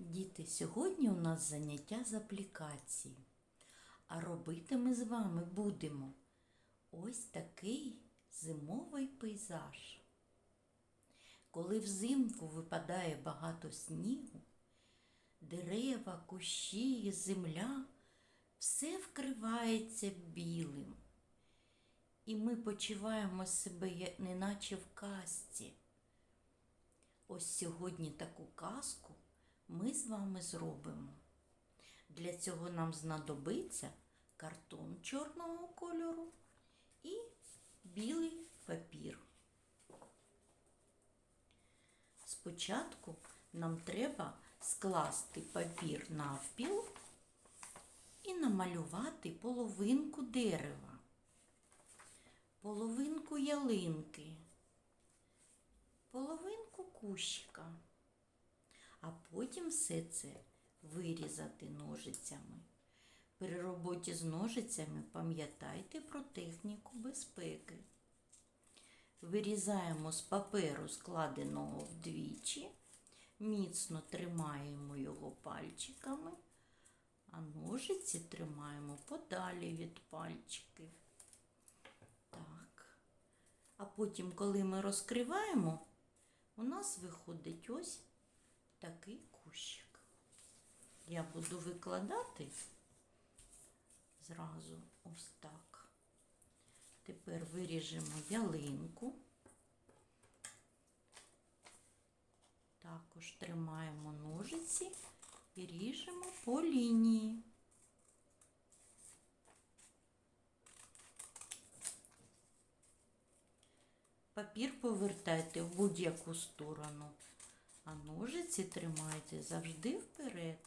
Діти, сьогодні у нас заняття з аплікації. А робити ми з вами будемо ось такий зимовий пейзаж. Коли взимку випадає багато снігу, дерева, кущі, земля, все вкривається білим. І ми почуваємо себе неначе в казці. Ось сьогодні таку казку ми з вами зробимо. Для цього нам знадобиться картон чорного кольору і білий папір. Спочатку нам треба скласти папір навпіл і намалювати половинку дерева, половинку ялинки, половинку кущика а потім все це вирізати ножицями. При роботі з ножицями пам'ятайте про техніку безпеки. Вирізаємо з паперу, складеного вдвічі, міцно тримаємо його пальчиками, а ножиці тримаємо подалі від пальчиків. Так. А потім, коли ми розкриваємо, у нас виходить ось такий кущик. Я буду викладати зразу ось так. Тепер виріжемо ялинку. Також тримаємо ножиці і ріжемо по лінії. Папір повертайте в будь-яку сторону, а ножиці тримайте завжди вперед.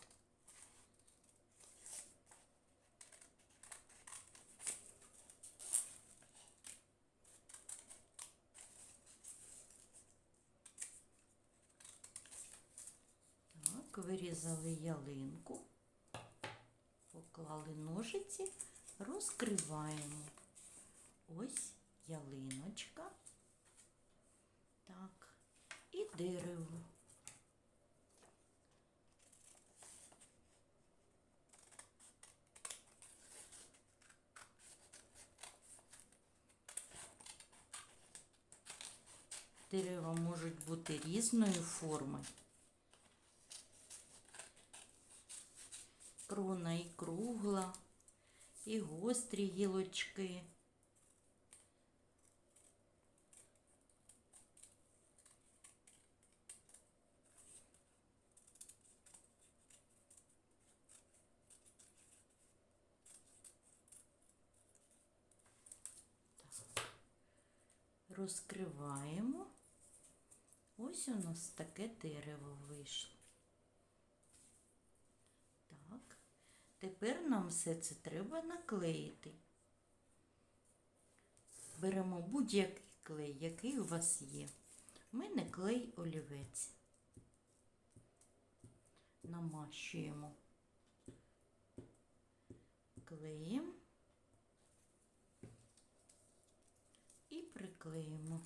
Вирізали ялинку, поклали ножиці, розкриваємо. Ось ялиночка. Так, і дерево. Дерева можуть бути різної форми. Крона і кругла, і гострі гілочки. розкриваємо. Ось у нас таке дерево вийшло. Так, тепер нам все це треба наклеїти. Беремо будь-який клей, який у вас є. У мене клей олівець. Намащуємо клеєм. і приклеїмо.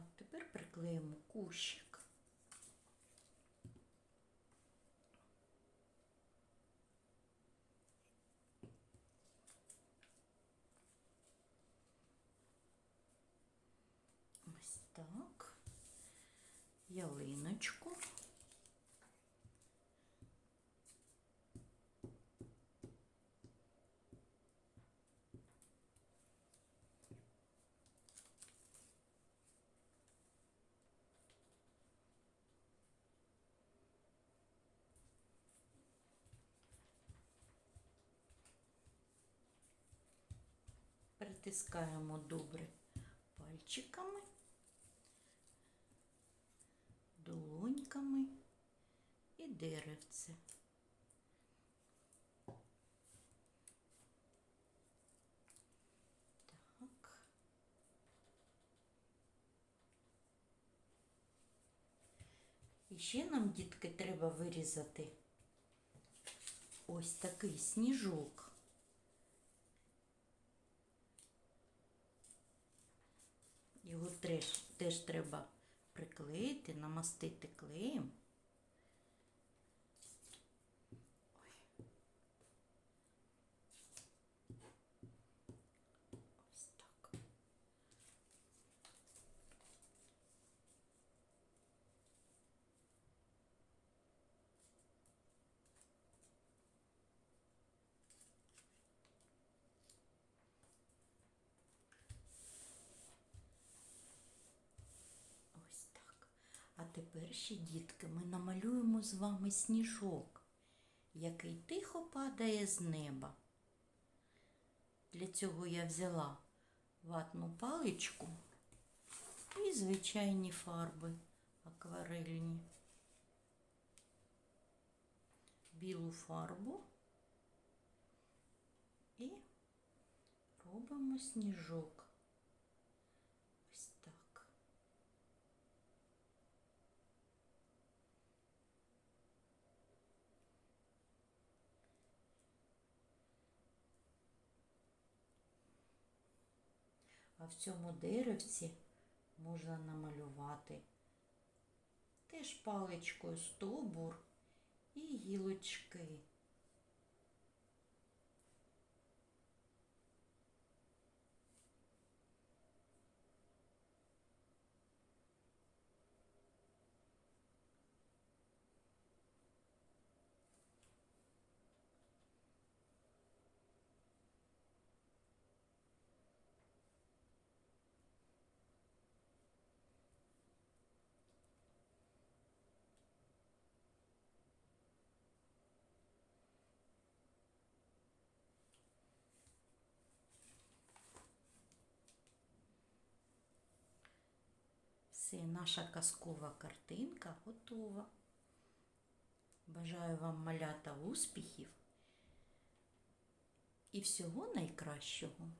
Так, тепер приклеїмо кущик. Ось так. Ялиночку. Притискаємо добре пальчиками. долоньками і деревце. І ще нам, дітки, треба вирізати ось такий сніжок. Його теж, теж треба приклеїти, намастити клеєм. Ось так. Ось так. А тепер ще, дітки, ми намалюємо з вами сніжок, який тихо падає з неба. Для цього я взяла ватну паличку і звичайні фарби акварельні. Білу фарбу і робимо сніжок. Ось так. А в цьому деревці можна намалювати теж паличкою стовбур і гілочки. Все, наша казкова картинка готова. Бажаю вам малята успіхів і всього найкращого.